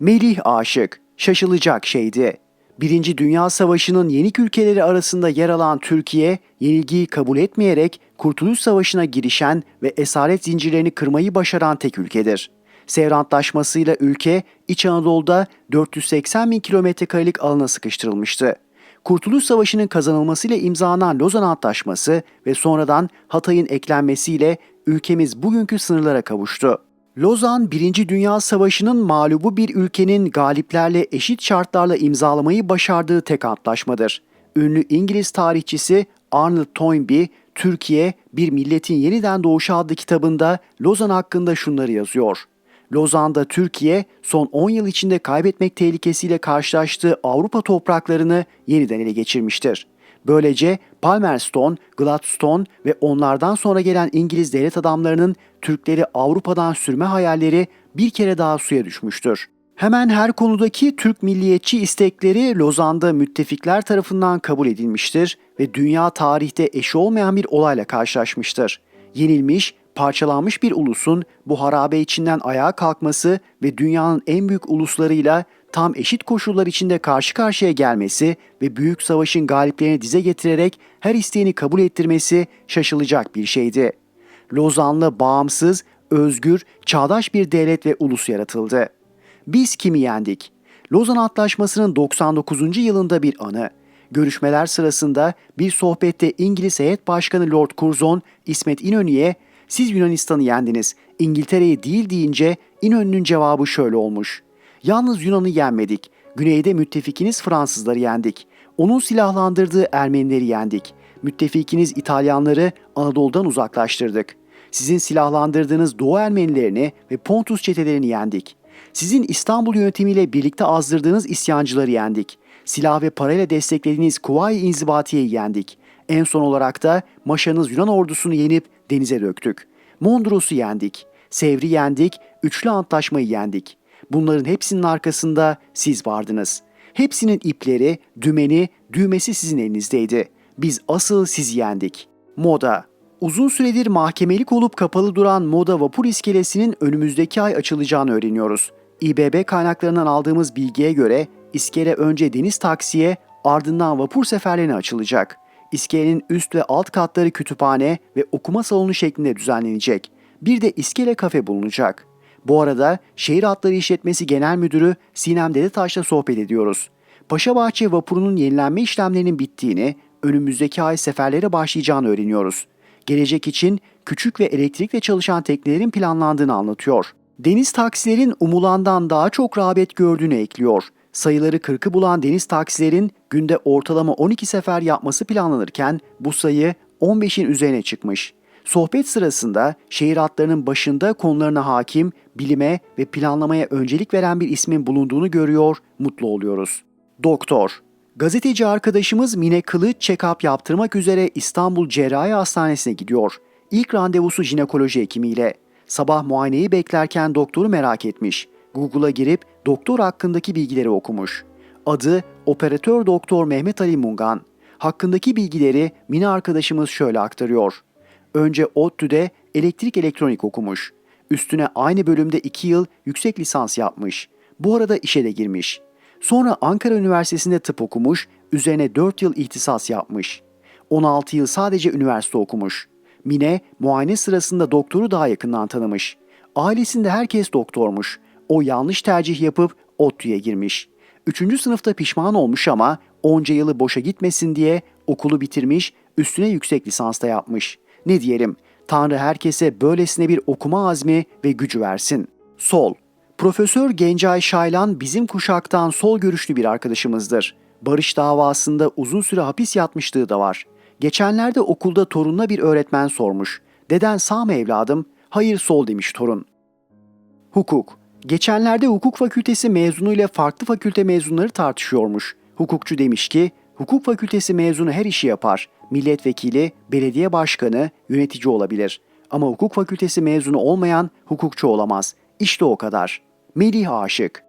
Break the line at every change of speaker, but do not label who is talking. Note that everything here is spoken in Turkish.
Melih Aşık, şaşılacak şeydi. Birinci Dünya Savaşı'nın yenik ülkeleri arasında yer alan Türkiye, yenilgiyi kabul etmeyerek Kurtuluş Savaşı'na girişen ve esaret zincirlerini kırmayı başaran tek ülkedir. Sevr Antlaşması'yla ülke İç Anadolu'da 480 bin kilometre karelik alana sıkıştırılmıştı. Kurtuluş Savaşı'nın kazanılmasıyla imzalanan Lozan Antlaşması ve sonradan Hatay'ın eklenmesiyle ülkemiz bugünkü sınırlara kavuştu. Lozan, Birinci Dünya Savaşı'nın mağlubu bir ülkenin galiplerle eşit şartlarla imzalamayı başardığı tek antlaşmadır. Ünlü İngiliz tarihçisi Arnold Toynbee, Türkiye, Bir Milletin Yeniden Doğuşu adlı kitabında Lozan hakkında şunları yazıyor. Lozan'da Türkiye son 10 yıl içinde kaybetmek tehlikesiyle karşılaştığı Avrupa topraklarını yeniden ele geçirmiştir. Böylece Palmerston, Gladstone ve onlardan sonra gelen İngiliz devlet adamlarının Türkleri Avrupa'dan sürme hayalleri bir kere daha suya düşmüştür. Hemen her konudaki Türk milliyetçi istekleri Lozan'da müttefikler tarafından kabul edilmiştir ve dünya tarihte eşi olmayan bir olayla karşılaşmıştır. Yenilmiş, parçalanmış bir ulusun bu harabe içinden ayağa kalkması ve dünyanın en büyük uluslarıyla tam eşit koşullar içinde karşı karşıya gelmesi ve büyük savaşın galiplerini dize getirerek her isteğini kabul ettirmesi şaşılacak bir şeydi. Lozanlı bağımsız, özgür, çağdaş bir devlet ve ulus yaratıldı. Biz kimi yendik? Lozan Antlaşması'nın 99. yılında bir anı. Görüşmeler sırasında bir sohbette İngiliz Heyet Başkanı Lord Curzon, İsmet İnönü'ye siz Yunanistan'ı yendiniz, İngiltere'yi değil deyince İnönü'nün cevabı şöyle olmuş. Yalnız Yunan'ı yenmedik. Güneyde müttefikiniz Fransızları yendik. Onun silahlandırdığı Ermenileri yendik. Müttefikiniz İtalyanları Anadolu'dan uzaklaştırdık. Sizin silahlandırdığınız Doğu Ermenilerini ve Pontus çetelerini yendik. Sizin İstanbul yönetimiyle birlikte azdırdığınız isyancıları yendik. Silah ve parayla desteklediğiniz Kuvayi İnzibatiye'yi yendik. En son olarak da Maşa'nız Yunan ordusunu yenip denize döktük. Mondros'u yendik. Sevr'i yendik, Üçlü Antlaşmayı yendik. Bunların hepsinin arkasında siz vardınız. Hepsinin ipleri, dümeni, düğmesi sizin elinizdeydi. Biz asıl sizi yendik. Moda Uzun süredir mahkemelik olup kapalı duran Moda Vapur İskelesi'nin önümüzdeki ay açılacağını öğreniyoruz. İBB kaynaklarından aldığımız bilgiye göre iskele önce deniz taksiye ardından vapur seferlerine açılacak. İskelenin üst ve alt katları kütüphane ve okuma salonu şeklinde düzenlenecek. Bir de iskele kafe bulunacak. Bu arada Şehir Hatları İşletmesi Genel Müdürü Sinem Dedetaş'la sohbet ediyoruz. Paşabahçe vapurunun yenilenme işlemlerinin bittiğini, önümüzdeki ay seferlere başlayacağını öğreniyoruz. Gelecek için küçük ve elektrikle çalışan teknelerin planlandığını anlatıyor. Deniz taksilerin umulandan daha çok rağbet gördüğünü ekliyor. Sayıları 40'ı bulan deniz taksilerin günde ortalama 12 sefer yapması planlanırken bu sayı 15'in üzerine çıkmış. Sohbet sırasında şehir hatlarının başında konularına hakim, bilime ve planlamaya öncelik veren bir ismin bulunduğunu görüyor, mutlu oluyoruz. Doktor Gazeteci arkadaşımız Mine Kılıç check-up yaptırmak üzere İstanbul Cerrahi Hastanesi'ne gidiyor. İlk randevusu jinekoloji hekimiyle. Sabah muayeneyi beklerken doktoru merak etmiş. Google'a girip doktor hakkındaki bilgileri okumuş. Adı operatör doktor Mehmet Ali Mungan. Hakkındaki bilgileri Mine arkadaşımız şöyle aktarıyor. Önce ODTÜ'de elektrik elektronik okumuş. Üstüne aynı bölümde 2 yıl yüksek lisans yapmış. Bu arada işe de girmiş. Sonra Ankara Üniversitesi'nde tıp okumuş, üzerine 4 yıl ihtisas yapmış. 16 yıl sadece üniversite okumuş. Mine muayene sırasında doktoru daha yakından tanımış. Ailesinde herkes doktormuş. O yanlış tercih yapıp ODTÜ'ye girmiş. Üçüncü sınıfta pişman olmuş ama onca yılı boşa gitmesin diye okulu bitirmiş, üstüne yüksek lisans da yapmış. Ne diyelim, Tanrı herkese böylesine bir okuma azmi ve gücü versin. Sol Profesör Gencay Şaylan bizim kuşaktan sol görüşlü bir arkadaşımızdır. Barış davasında uzun süre hapis yatmışlığı da var. Geçenlerde okulda torununa bir öğretmen sormuş. Deden sağ mı evladım? Hayır sol demiş torun. Hukuk. Geçenlerde hukuk fakültesi mezunu ile farklı fakülte mezunları tartışıyormuş. Hukukçu demiş ki, hukuk fakültesi mezunu her işi yapar. Milletvekili, belediye başkanı, yönetici olabilir. Ama hukuk fakültesi mezunu olmayan hukukçu olamaz. İşte o kadar. Melih Aşık